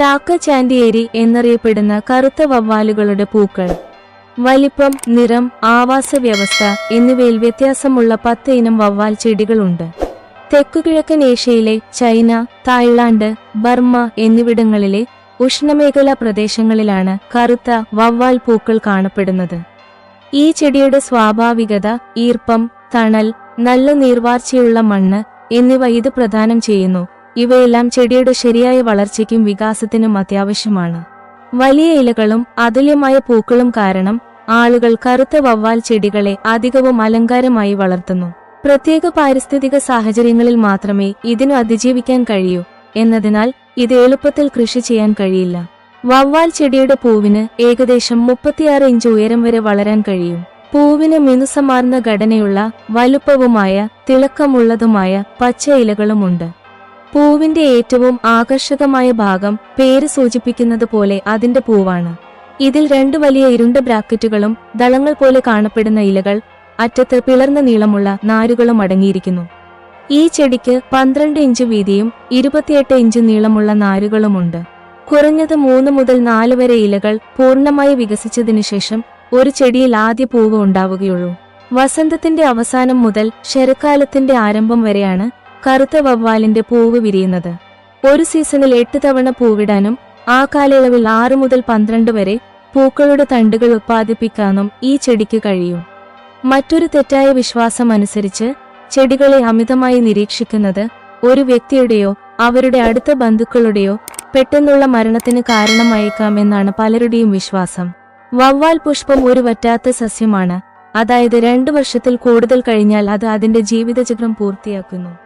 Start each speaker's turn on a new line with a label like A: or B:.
A: Taka ചാൻഡിയേരി എന്നറിയപ്പെടുന്ന കറുത്ത വവ്വാലുകളുടെ പൂക്കൾ. വലിപ്പം നിറം ആവാസ വ്യവസ്ഥ എന്നിവയിൽ വ്യത്യാസമുള്ള പത്ത് ഇനം വവ്വാൽ ചെടികളുണ്ട്. തെക്കുകിഴക്കൻ ഏഷ്യയിലെ ചൈന തായ്ലാന്റ് ബർമ്മ എന്നിവിടങ്ങളിലെ ഉഷ്ണമേഖലാ പ്രദേശങ്ങളിലാണ് കറുത്ത വവ്വാൽ പൂക്കൾ കാണപ്പെടുന്നത്. ഈ ചെടിയുടെ സ്വാഭാവികത ഈർപ്പം തണൽ നല്ല നീർവാർച്ചയുള്ള മണ്ണ് എന്നിവ ഇത് പ്രദാനം ചെയ്യുന്നു. ഇവയെല്ലാം ചെടിയുടെ ശരിയായ വളർച്ചയ്ക്കും വികാസത്തിനും അത്യാവശ്യമാണ്. വലിയ ഇലകളും അതുല്യമായ പൂക്കളും കാരണം ആളുകൾ കറുത്ത വവ്വാൽ ചെടികളെ അധികവും അലങ്കാരമായി വളർത്തുന്നു. പ്രത്യേക പാരിസ്ഥിതിക സാഹചര്യങ്ങളിൽ മാത്രമേ ഇതിനു അതിജീവിക്കാൻ കഴിയൂ. എന്നതിനാൽ ഇത് എളുപ്പത്തിൽ കൃഷി ചെയ്യാൻ കഴിയില്ല. വവ്വാൽ ചെടിയുടെ പൂവിന് ഏകദേശം മുപ്പത്തിയാറ് ഇഞ്ച് ഉയരം വരെ വളരാൻ കഴിയും. പൂവിന് മിനുസമാർന്ന ഘടനയുള്ള വലുപ്പവുമായ തിളക്കമുള്ളതുമായ പച്ച ഇലകളുമുണ്ട്. പൂവിന്റെ ഏറ്റവും ആകർഷകമായ ഭാഗം പേര് സൂചിപ്പിക്കുന്നത് പോലെ അതിന്റെ പൂവാണ്. ഇതിൽ രണ്ട് വലിയ ഇരുണ്ട ബ്രാക്കറ്റുകളും ദളങ്ങൾ പോലെ കാണപ്പെടുന്ന ഇലകൾ അറ്റത്ത് പിളർന്ന നീളമുള്ള നാരുകളും അടങ്ങിയിരിക്കുന്നു. ഈ ചെടിക്ക് പന്ത്രണ്ട് ഇഞ്ച് വീതിയും ഇരുപത്തിയെട്ട് ഇഞ്ച് നീളമുള്ള നാരുകളുമുണ്ട്. കുറഞ്ഞത് മൂന്ന് മുതൽ നാല് വരെ ഇലകൾ പൂർണമായി വികസിച്ചതിനു ശേഷം ഒരു ചെടിയിൽ ആദ്യ പൂവ് ഉണ്ടാവുകയുള്ളൂ. വസന്തത്തിന്റെ അവസാനം മുതൽ ശരക്കാലത്തിന്റെ ആരംഭം വരെയാണ് കറുത്ത വവ്വാലിന്റെ പൂവ് വിരിയുന്നത്. ഒരു സീസണിൽ എട്ട് തവണ പൂവിടാനും ആ കാലയളവിൽ ആറ് മുതൽ പന്ത്രണ്ട് വരെ പൂക്കളുടെ തണ്ടുകൾ ഉത്പാദിപ്പിക്കാനും ഈ ചെടിക്ക് കഴിയും. മറ്റൊരു തെറ്റായ വിശ്വാസം അനുസരിച്ച് ചെടികളെ അമിതമായി നിരീക്ഷിക്കുന്നത് ഒരു വ്യക്തിയുടെയോ അവരുടെ അടുത്ത ബന്ധുക്കളുടെയോ പെട്ടെന്നുള്ള മരണത്തിന് കാരണമായേക്കാം എന്നാണ് പലരുടെയും വിശ്വാസം. വവ്വാൽ പുഷ്പം ഒരു വറ്റാത്ത സസ്യമാണ്. അതായത് രണ്ടു വർഷത്തിൽ കൂടുതൽ കഴിഞ്ഞാൽ അത് അതിന്റെ ജീവിതചക്രം പൂർത്തിയാക്കുന്നു.